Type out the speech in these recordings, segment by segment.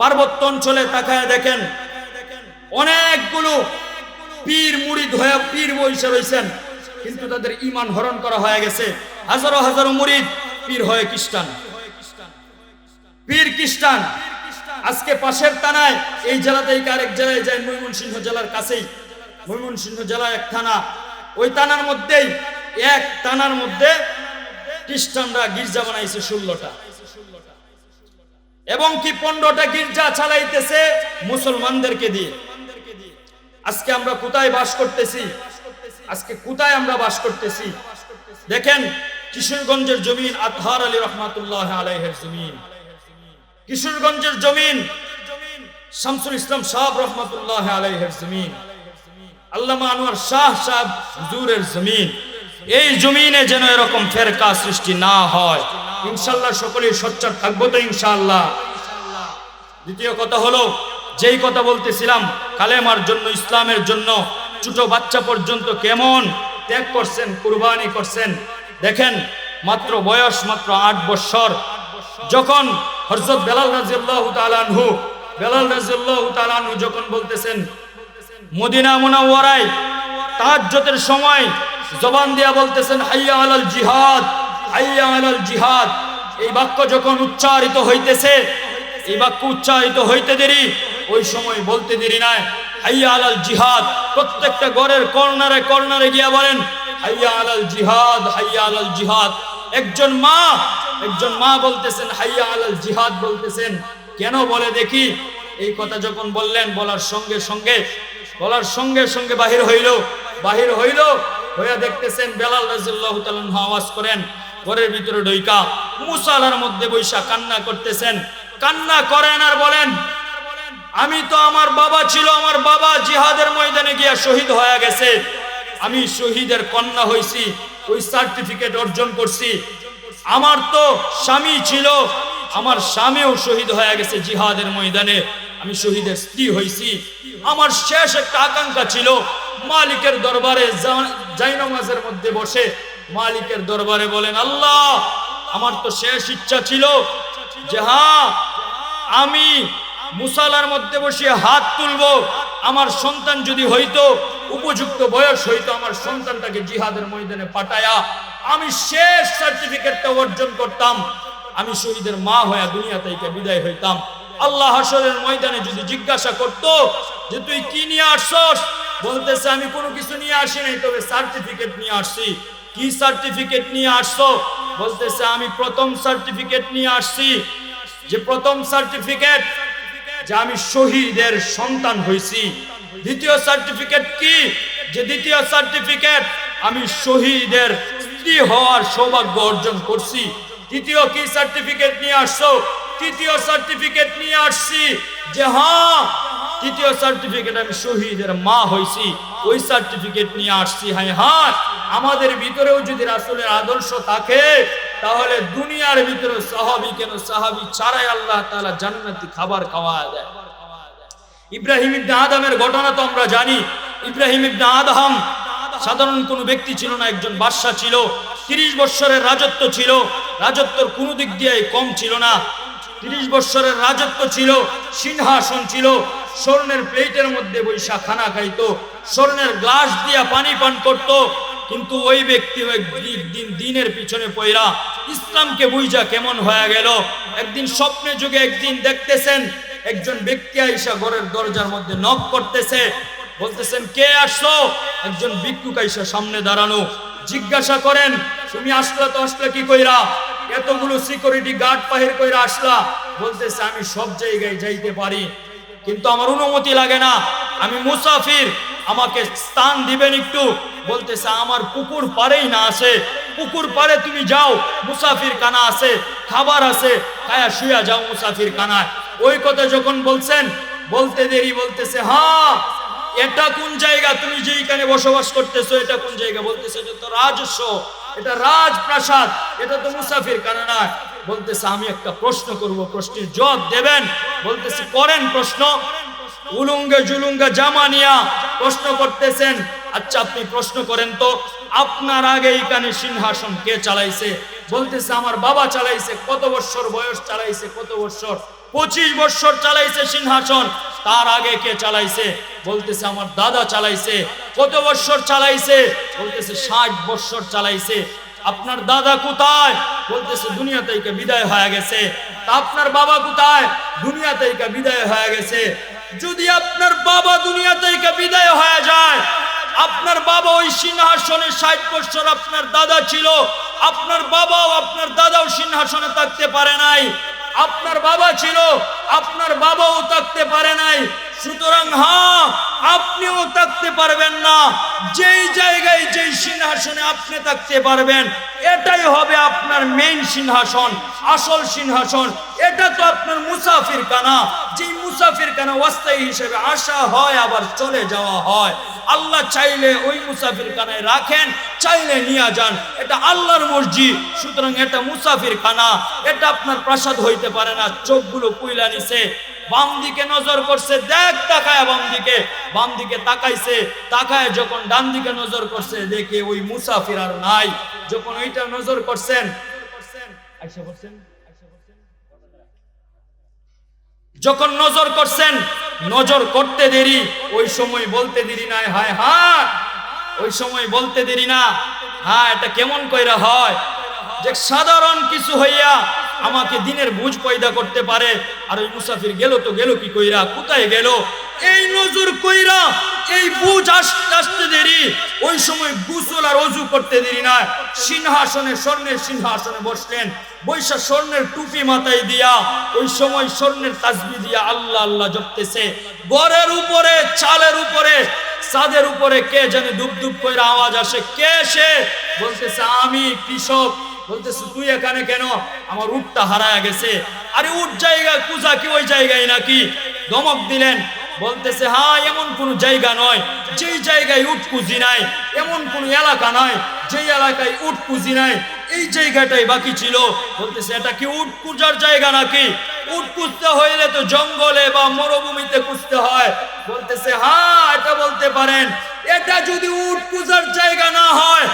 পার্বত্য অঞ্চলে তাকায় দেখেন, অনেকগুলো পীর মুড়ি হয়ে পীর বৈশে রয়েছেন, কিন্তু তাদের ইমান হরণ করা হয়ে গেছে। হাজারো হাজারো মুরিদ পীর হয়ে খ্রিস্টান। পীর খ্রিস্টান, আজকে পাশের তানায় এই জেলাতে এই আরেক জেলায় যায়? ময়মনসিংহ জেলার কাছেই। ময়মনসিংহ জেলা এক থানা। ওই থানার মধ্যেই, এক থানার মধ্যে খ্রিস্টানরা গির্জা বানাইছে ষোলোটা। এবং কি পনেরোটা গির্জা চালাইতেছে মুসলমানদেরকে দিয়ে? আজকে আমরা কোথায় বাস করতেছি? আজকে কোথায় আমরা বাস করতেছি? দেখেন কিশোরগঞ্জের জমিন আতহার আলী রহমাতুল্লাহ আলাইহের জমিন। কিশোরগঞ্জের জমিন শামসুল ইসলাম সাহ রহমাতুল্লাহ আলাইহের জমিন। আল্লামা আনোয়ার শাহ সাহেব হুজুরের জমিন। এই জমিনে যেন এরকম ফেরকা সৃষ্টি না হয়। ইনশাল্লাহ সকলে সোচ্চার থাকব তো ইনশাআল্লাহ। দ্বিতীয় কথা হলো, যেই কথা বলতেছিলাম, কালেমার জন্য, ইসলামের জন্য, ছোট বাচ্চা পর্যন্ত কেমন ত্যাগ করছেন, কুরবানি করছেন, দেখেন, মাত্র বয়স মাত্র আট বৎসর। যখন হরজত বেলাল রাজিয়াল্লাহ তালানহু বেলাল রাজিয়াল্লাহ তালানহু যখন বলতেছেন, মদিনা মুনাওয়ারায় তাহাজ্জতের সময় জবান দিয়া বলতেছেন, হাইয়া আলাল জিহাদ। জিহাদ। এই বাক্য যখন উচ্চারিত হইতেছে, এই বাক্য উচ্চারিত হইতে দেরি, ওই সময় বলতে দেরি নাই। হাইয়া আলাল জিহাদ, প্রত্যেকটা ঘরের কর্নারে কর্নারে গিয়া বলেন হাইয়া আলাল জিহাদ হাইয়া আলাল জিহাদ। একজন মা একজন মা বলতেছেন হাইয়া আলাল জিহাদ বলতেছেন। কেন বলে দেখি? এই কথা যখন বললেন, বলার সঙ্গে সঙ্গে, বলার সঙ্গে সঙ্গে বাহির হইল। বাহির হইল, হইয়া দেখতেছেন বেলাল রাজিল্লাহ আওয়াজ করেন ঘরের ভিতরে ঢইকা মুসালার মধ্যে বৈশা কান্না করতেছেন। কান্না করেন আর বলেন, আমি তো আমার বাবা ছিল, আমার বাবা জিহাদের ময়দানে গিয়া শহীদ হয়ে গেছে। আমি শহীদের কন্যা হইছি, ওই সার্টিফিকেট অর্জন করছি। আমার তো স্বামী ছিল, আমার স্বামীও শহীদ হয়ে গেছে জিহাদের ময়দানে। আমি শহীদের স্ত্রী হইছি। আমার শেষ একটা আকাঙ্ক্ষা ছিল, মালিকের দরবারে জাইনামাজের মধ্যে বসে মালিকের দরবারে বলেন, আল্লাহ, আমার তো শেষ ইচ্ছা ছিল যে হ্যাঁ আমি মুসালার মধ্যে বসে হাত তুলবো। আমার সন্তান যদি হইতো, উপযুক্ত বয়স হইতো, আমার সন্তানটাকে জিহাদের ময়দানে পাঠায়া আমি শেষ সার্টিফিকেটটা অর্জন করতাম। আমি শহীদের মা হয়ে দুনিয়া থেকে বিদায় হইতাম। আল্লাহ হাসরের ময়দানে যদি জিজ্ঞাসা করত যে, তুই কি নিয়ে আসছস? বলতেছে, আমি কোনো কিছু নিয়ে আসি নাই, তবে সার্টিফিকেট নিয়ে আসছি। কি সার্টিফিকেট নিয়ে আসছো? বলতেছে, আমি প্রথম সার্টিফিকেট নিয়ে আসছি। যে প্রথম সার্টিফিকেট যে আমি শহীদের সন্তান হইছি দ্বিতীয় সার্টিফিকেট কি? যে দ্বিতীয় সার্টিফিকেট আমি শহীদের স্ত্রী হওয়ার সৌভাগ্য অর্জন করছি। তৃতীয় কি সার্টিফিকেট নিয়ে আসছো? তৃতীয় সার্টিফিকেট নিয়ে আসছি যে হ্যাঁ তৃতীয় সার্টিফিকেট আমি শহীদের মা হইছি। ওই সার্টিফিকেট নিয়ে আসছি হ্যাঁ হ্যাঁ। আমাদের ভিতরেও যদি রাসুলের আদর্শ থাকে, তাহলে দুনিয়ার ভিতরে সাহাবি কেন সাহাবি ছাড়াই আল্লাহ তাআলা জান্নাতি খাবার খাওয়া দেয়। ইব্রাহিম ইবনে আদমের ঘটনা তো আমরা জানি। ইব্রাহিম ইবনে আদম সাধারণ কোনো ব্যক্তি ছিল না, একজন বাদশা ছিল। তিরিশ বৎসরের রাজত্ব ছিল। রাজত্বর কোনো দিক দিয়ে কম ছিল না। তিরিশ বৎসরের রাজত্ব ছিল, সিংহাসন ছিল। স্বর্ণের প্লেটের মধ্যে বৈশা খানা খাইতো, স্বর্ণের গ্লাস দিয়া পানি পান করত, কিন্তু ওই ব্যক্তি একদিন দিনের পিছনে পয়রা ইসলামকে বুঝা কেমন হয়ে গেল। একদিন স্বপ্নে যুগে একদিন দেখতেছেন, একজন ব্যক্তি আইসা ঘরের দরজার মধ্যে নক করতেছে, বলতেছেন, কে আসছো? একজন ভিক্ষুক আইসা সামনে দাঁড়ানো, জিজ্ঞাসা করেন, তুমি আসলা তো আসলে কি কইরা? এতগুলো সিকিউরিটি গার্ড পাহির কইরা আসলা? বলতেছে, আমি সব জায়গায় যাইতে পারি। কিন্তু আমার অনুমতি লাগে না। আমি মুসাফির, আমাকে স্থান দিবেন একটু। বলতেছে, আমার পুকুর পারেই না আসে পুকুর পারে তুমি যাও, মুসাফির কানা আছে, খাবার আছে, খায়া শুয়া যাও মুসাফির কানায়। ওই কথা যখন বলছেন, বলতে দেরি বলতেছে হ্যাঁ এটা কোন জায়গা? তুমি যে এখানে বসবাস করতেছো, এটা কোন জায়গা? বলতেছে, এটা তো রাজস্ব, এটা রাজপ্রাসাদ, এটা তো মুসাফির কানা না বলতেছে, আমি একটা প্রশ্ন করব। প্রশ্নের জবাব দেবেন। বলতেছে, করেন প্রশ্ন। উলুঙ্গে জুলুঙ্গা জামা নিয়া প্রশ্ন করতেছেন আচ্ছা আপনি প্রশ্ন করেন তো, আপনার আগে এখানে সিংহাসন কে চালাইছে? বলতেছে, আমার বাবা চালাইছে, কত বছর বয়স চালাইছে, কত বছর পঁচিশ বছর চালাইছে সিংহাসন, তার আগে কে চালাইছে? বলতেছে, আমার দাদা চালাইছে, কত বছর চালাইছে? বলতেছে, ষাট বছর চালাইছে। আপনার দাদা কোথায়? বলতেছে দুনিয়া থেকে বিদায় হয়ে গেছে। তা আপনার বাবা কোথায়? দুনিয়া থেকে বিদায় হয়ে গেছে। যদি আপনার বাবা দুনিয়া থেকে বিদায় হয়ে যায়, আপনার বাবা ওই সিংহাসনে ষাট বছর আপনার দাদা ছিল। আপনার বাবাও আপনার দাদাও সিংহাসনে থাকতে পারে নাই। আপনার বাবা ছিল, আপনার বাবাও থাকতে পারে নাই। সুতরাং হ্যাঁ আপনিও থাকতে পারবেন না। যেই জায়গায় যেই সিংহাসনে আপনি থাকতে পারবেন, এটাই হবে আপনার মেইন সিংহাসন, আসল সিংহাসন। এটা তো আপনার মুসাফির কানা যেই মুসাফির কানা অস্থায়ী হিসেবে আসা হয়, আবার চলে যাওয়া হয়। আল্লাহ চাইলে ওই মুসাফির খানায় রাখেন, চাইলে নিয়ে যান। এটা আল্লাহর মসজিদ সুতরাং এটা মুসাফির খানা এটা আপনার প্রাসাদ হইতে পারে না, চোখগুলো কুইলা নিছে। বাম দিকে নজর করছে, দেখ তাকায় বাম দিকে বাম দিকে তাকাইছে, তাকায় যখন ডান দিকে নজর করছে, দেখে ওই মুসাফির আর নাই। যখন ওইটা নজর করছেন যখন নজর করছেন, নজর করতে দেরি, ওই সময় বলতে দেরি নাই, হায় হ্যাঁ। ওই সময় বলতে দেরি না হ্যাঁ এটা কেমন কইরা হয়? যে সাধারণ কিছু হইয়া আমাকে দিনের বুঝ পয়দা করতে পারে। আর ওই মুসাফির গেল তো গেল কি কইরা? কোথায় গেল? এই নজর কইরা এই বুঝ আসতে আসতে দেরি। ওই সময় গুসল আর অজু করতে দেরি না। সিংহাসনে, স্বর্ণের সিংহাসনে বসলেন। বৈশা স্বর্ণের টুপি মাথায় দিয়া ওই সময় স্বর্ণের তাসবি দিয়া আল্লাহ আল্লাহ জপতেছে। গড়ের উপরে, চালের উপরে, সাদের উপরে কে জানে দুপ দুপ করে আওয়াজ আসে? কে সে? বলতেছে, আমি কৃষক। বলতেছে, তুই এখানে কেন? আমার উটটা হারায় গেছে। আরে উট জায়গা কুজা কি ওই জায়গায় নাকি? ধমক দিলেন। বলতেছে হ্যাঁ এমন কোন জায়গা নয়। যেই জায়গায় উট পুঁজি নাই, এমন কোন এলাকা নয় যেই এলাকায় উট পুঁজি নাই, এই জায়গাটাই বাকি ছিল। বলতেছে, এটা কি উট পূজার জায়গা নাকি? উট খুঁজতে হইলে তো জঙ্গলে বা মরুভূমিতে খুঁজতে হয়। বলতেছে হ্যাঁ এটা বলতে পারেন। এটা যদি উট পূজার জায়গা না হয়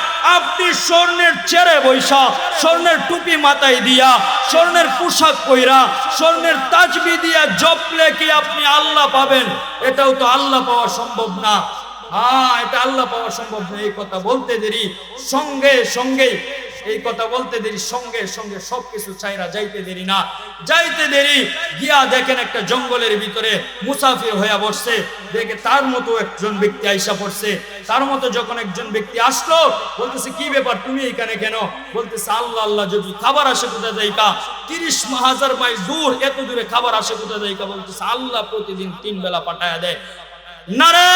স্বর্ণের চেরে বৈশা, স্বর্ণের টুপি মাথায় দিয়া, স্বর্ণের পোশাক পইরা, স্বর্ণের তাজবি দিয়া জপলে কি আপনি আল্লাহ পাবেন? এটাও তো আল্লাহ পাওয়া সম্ভব না। হ্যাঁ এটা আল্লাহ পাওয়া সম্ভব না, এই কথা বলতে দেরি। সঙ্গে সঙ্গে এই কথা বলতে দেরি, সঙ্গে সঙ্গে সবকিছু চাইরা যাইতে দেরি না। যাইতে দেরি, গিয়া দেখেন একটা জঙ্গলের ভিতরে মুসাফির হইয়া বসছে। দেখে তার মতো একজন ব্যক্তি আইসা পড়ছে। তার মতো যখন একজন ব্যক্তি আসলো, বলতেছে, কি ব্যাপার, তুমি এখানে কেন? বলতেছে, আল্লাহ আল্লাহ, যদি খাবার আসে কোথা যাইকা তিরিশ হাজার মাইল দূর, এত দূরে খাবার আসে কোথা যাইকা বলতেছে, আল্লাহ প্রতিদিন তিন বেলা পাঠায়া দেয়। নারে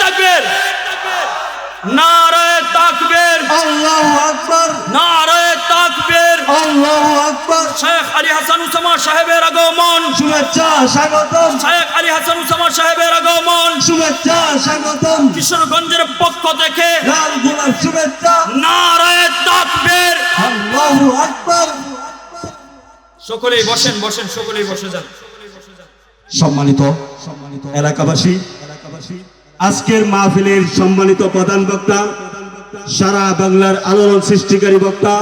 তাকবীর! নারে তাকবীর। আল্লাহু আকবার। নারে তাকবীর। আল্লাহু আকবার। শেখ আলী হাসান উসামা সাহেবের আগমন। শুভেচ্ছা স্বাগতম। শেখ আলী হাসান উসামা সাহেবের আগমন। শুভেচ্ছা স্বাগতম। কিশোরগঞ্জের পক্ষ থেকে লাল গোলাপ শুভেচ্ছা। নারে তাকবীর। আল্লাহু আকবার। সকলেই বসেন বসেন সকলেই বসে যান। সম্মানিত সম্মানিত এলাকাবাসী এলাকাবাসী আজকের মাহফিলের সম্মানিত প্রধান বক্তা, সারা বাংলার আলোড়ন সৃষ্টিকারী বক্তা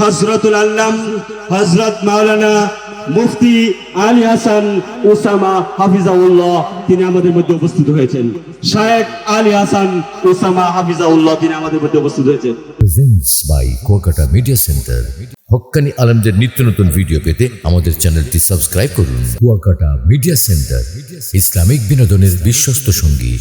হজরতুল আল্লাম হজরত মাওলানা মুফতি আলী হাসান ওসামা হাফিজাউল্লাহ তিনি আমাদের মধ্যে উপস্থিত হয়েছেন। শায়েক আলী হাসান ওসামা হাফিজাউল্লাহ তিনি আমাদের মধ্যে উপস্থিত হয়েছেন। Presents by Kuakata media centre হক্কানি আলমদের নিত্য নতুন ভিডিও পেতে আমাদের চ্যানেলটি সাবস্ক্রাইব করুন। কুয়াকাটা মিডিয়া সেন্টার ইসলামিক বিনোদনের বিশ্বস্ত সঙ্গী।